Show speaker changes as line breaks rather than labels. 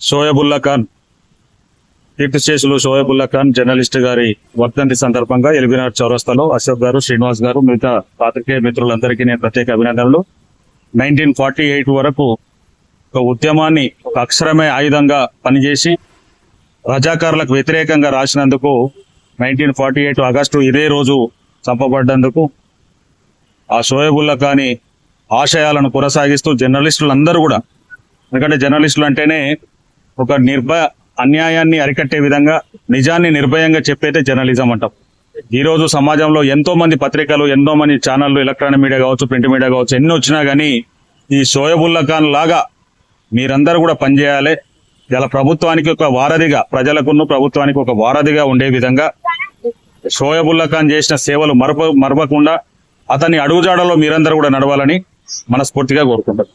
షోయబుల్లా ఖాన్. కీర్తిశేషులు షోయబుల్లా ఖాన్ జర్నలిస్ట్ గారి వర్ధంతి సందర్భంగా ఎల్బీనార్ చౌరస్తాలో అశోక్ గారు శ్రీనివాస్ గారు మిగతా పాత్రికేయ మిత్రులందరికీ నేను ప్రత్యేక అభినందనలు. నైన్టీన్ ఫార్టీ ఎయిట్ వరకు ఒక ఉద్యమాన్ని ఒక అక్షరమే ఆయుధంగా పనిచేసి రజాకారులకు వ్యతిరేకంగా రాసినందుకు నైన్టీన్ ఫార్టీ ఎయిట్ ఆగస్టు ఇదే రోజు చంపబడ్డందుకు ఆ షోయబుల్లా కానీ ఆశయాలను కొనసాగిస్తూ జర్నలిస్టులు అందరూ కూడా ఎందుకంటే జర్నలిస్టులు అంటేనే ఒక నిర్భయ అన్యాయాన్ని అరికట్టే విధంగా నిజాన్ని నిర్భయంగా చెప్పేదే జర్నలిజం అంటాం. ఈ రోజు సమాజంలో ఎంతో మంది పత్రికలు ఎంతో మంది ఛానళ్ళు ఎలక్ట్రానిక్ మీడియా కావచ్చు ప్రింట్ మీడియా కావచ్చు ఎన్ని వచ్చినా కానీ ఈ షోయబుల్లా ఖాన్ లాగా మీరందరూ కూడా పనిచేయాలి. ఇలా ప్రభుత్వానికి ఒక వారధిగా ప్రజలకును ప్రభుత్వానికి ఒక వారధిగా ఉండే విధంగా షోయబుల్లా ఖాన్ చేసిన సేవలు మరప మరవకుండా అతని అడుగుజాడలో మీరందరూ కూడా నడవాలని మనస్ఫూర్తిగా కోరుకుంటారు